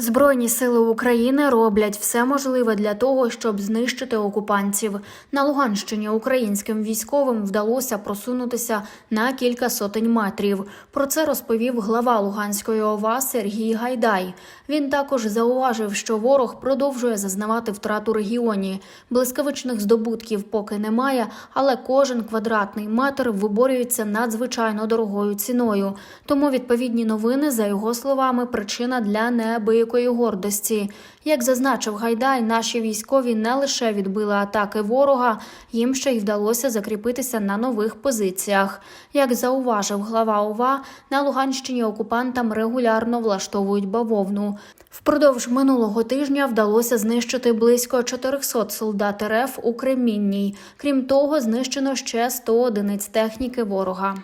Збройні сили України роблять все можливе для того, щоб знищити окупантів. На Луганщині українським військовим вдалося просунутися на кілька сотень метрів. Про це розповів глава Луганської ОВА Сергій Гайдай. Він також зауважив, що ворог продовжує зазнавати втрат у регіоні. Блискавичних здобутків поки немає, але кожен квадратний метр виборюється надзвичайно дорогою ціною. Тому відповідні новини, за його словами, причина для неабиякої гордості. Як зазначив Гайдай, наші військові не лише відбили атаки ворога, їм ще й вдалося закріпитися на нових позиціях. Як зауважив глава ОВА, на Луганщині окупантам регулярно влаштовують бавовну. Впродовж минулого тижня вдалося знищити близько 400 солдат РФ у Кремінній. Крім того, знищено ще 100 одиниць техніки ворога.